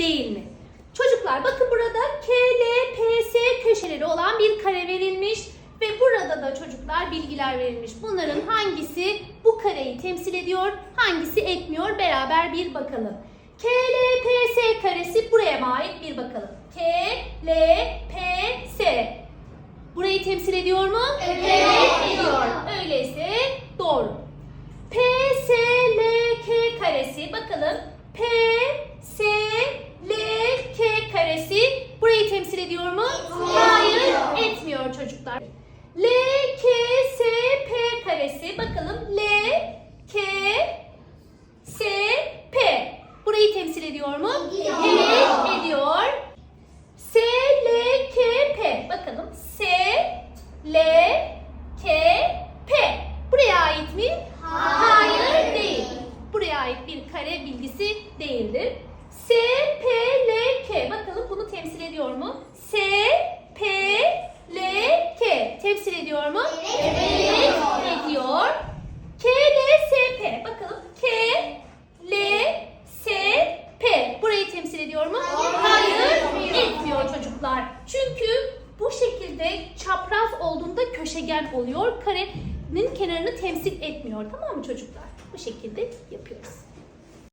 değil mi? Çocuklar bakın burada K, L, P, S köşeleri olan bir kare verilmiş ve burada da çocuklar bilgiler verilmiş. Bunların hangisi bu kareyi temsil ediyor, hangisi etmiyor beraber bir bakalım. K, L, P, S karesi buraya mı ait bir bakalım. K, L, P, S. Burayı temsil ediyor mu? Evet. ediyor. Öyleyse doğru. P, S, L, K karesi. Bakalım. P, S, L, K karesi. Burayı temsil ediyor mu? Etmiyor. Hayır, etmiyor çocuklar. L, K, S, P karesi. Bakalım. L, K, S, P. Burayı temsil ediyor mu? Ediyor. Evet, ediyor. S, L, K, P. Bakalım. S, L, K, P. Buraya ait mi? Hayır. değil. Buraya ait bir kare bilgisi değildir. S, P, L, K. Bakalım bunu temsil ediyor mu? S, P, L, K. Temsil ediyor mu? Evet. Evet, ediyor. K, L, S, P. Bakalım K, L, S, P. Burayı temsil ediyor mu? Hayır. Hayır, etmiyor çocuklar. Çünkü bu şekilde çapraz olduğunda köşegen oluyor. Karenin kenarını temsil etmiyor. Tamam mı çocuklar? Bu şekilde yapıyoruz.